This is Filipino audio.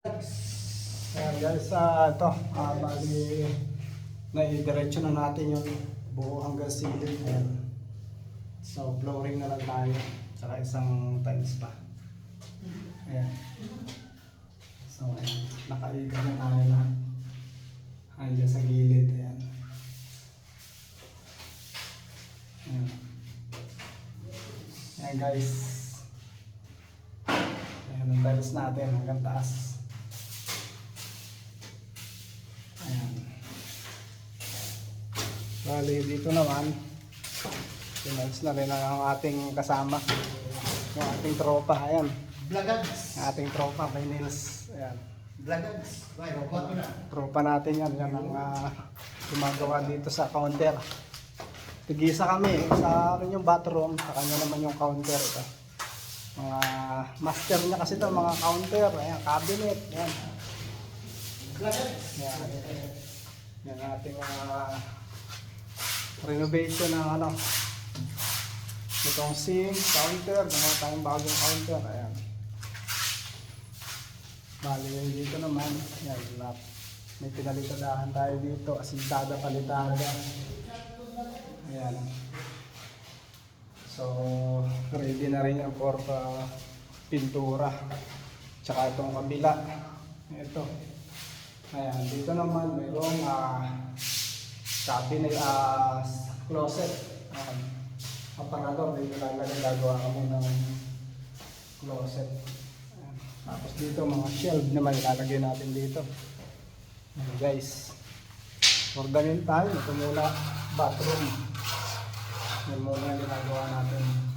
Ayan guys, ah, ito, ah, bali, naidiretso na natin yung buo hanggang ceiling. Ayan. So, flooring na lang tayo. Tsaka isang tiles pa. Ayan. So, ayan. Nakaiga na tayo lahat. Hanggang sa gilid. Ayan. Ayan. Ayan guys. Ayan ang tiles natin hanggang taas. Bali, dito naman, pinalis na rin ang ating kasama. Yung ating tropa, ayan. Blagags. Ang ating tropa, by Nils. Ayan. Blagags. Ay, robot na. Tropa natin yan. Yan ang ah, gumagawa dito sa counter. Tigisa kami. Sa akin yung bathroom, sa kanya naman yung counter. Ito. Mga master niya kasi ito, mga counter. Ayan, cabinet. Ayan. Blagags. Yan, yan ating mga renovation ng ano. Itong sink, counter, gumawa tayong bagong counter. Ayan. Bali, dito naman, yan, lap. May pinalitadahan tayo dito, asintada palitada. Ayan. So, ready na rin yan for uh, pintura. Tsaka itong kabila. Ito. Ayan, dito naman mayroong uh, cabinet, ah closet. Ayan. Aparador, dito lalagay gagawa kami ng closet. Tapos dito mga shelf naman ilalagay natin dito. Ayan, guys. For the meantime, ito muna bathroom. Yan muna ginagawa natin.